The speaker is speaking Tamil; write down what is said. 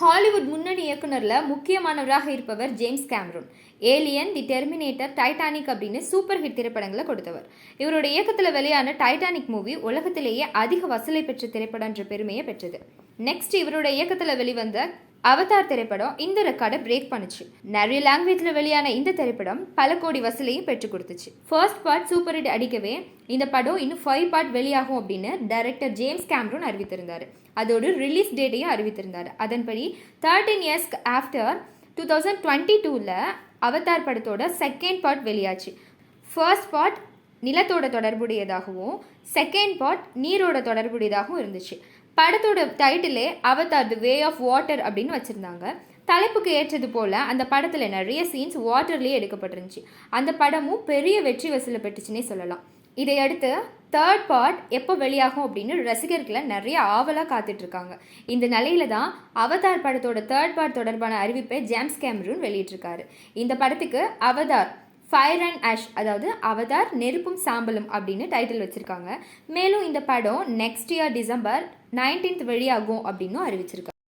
ஹாலிவுட் முன்னணி இயக்குனரில் முக்கியமானவராக இருப்பவர் James Cameron. Alien the Terminator Titanic அப்படின்னு சூப்பர் ஹிட் திரைப்படங்களை கொடுத்தவர். இவரோட இயக்கத்தில் வெளியான டைட்டானிக் மூவி உலகத்திலேயே அதிக வசூலை பெற்ற திரைப்படம் என்ற பெருமையை பெற்றது. நெக்ஸ்ட் இவரோட இயக்கத்தில் வெளிவந்த அவதார் திரைப்படம் இந்த ரெக்கார்டை பிரேக் பண்ணுச்சு. நிறைய லாங்குவேஜில் வெளியான இந்த திரைப்படம் பல கோடி வசூலையும் பெற்றுக் கொடுத்துச்சு. ஃபர்ஸ்ட் பார்ட் சூப்பர் ஹிட் அடிக்கவே இந்த படம் இன்னும் ஃபைவ் பார்ட் வெளியாகும் அப்படின்னு டைரக்டர் ஜேம்ஸ் கேம்ரூன் அறிவித்திருந்தார். அதோடு ரிலீஸ் டேட்டையும் அறிவித்திருந்தார். அதன்படி தேர்டீன் இயர்ஸ்க்கு ஆஃப்டர் டூ தௌசண்ட் டுவெண்ட்டி டூவில் அவதார் படத்தோட செகண்ட் பார்ட் வெளியாச்சு. ஃபர்ஸ்ட் பார்ட் நிலத்தோட தொடர்புடையதாகவும் செகண்ட் பார்ட் நீரோட தொடர்புடையதாகவும் இருந்துச்சு. படத்தோட டைட்டிலே Avatar the way of water அப்படின்னு வச்சுருந்தாங்க. தலைப்புக்கு ஏற்றது போல் அந்த படத்தில் நிறைய சீன்ஸ் வாட்டர்லேயே எடுக்கப்பட்டிருந்துச்சு. அந்த படமும் பெரிய வெற்றி வசூலை பெற்றுச்சுன்னே சொல்லலாம். இதையடுத்து தேர்ட் பார்ட் எப்போ வெளியாகும் அப்படின்னு ரசிகர்களை நிறைய ஆவலாக காத்துட்ருக்காங்க. இந்த நிலையில தான் அவதார் படத்தோட தேர்ட் பார்ட் தொடர்பான அறிவிப்பை ஜேம்ஸ் கேமரூன் வெளியிட்டிருக்காரு. இந்த படத்துக்கு அவதார் ஃபயர் அண்ட் ஆஷ் அதாவது அவதார் நெருப்பும் சாம்பலும் அப்படின்னு டைட்டில் வச்சுருக்காங்க. மேலும் இந்த படம் நெக்ஸ்ட் இயர் டிசம்பர் நைன்டீன்த் வெளியாகும் அப்படின்னும் அறிவிச்சிருக்காங்க.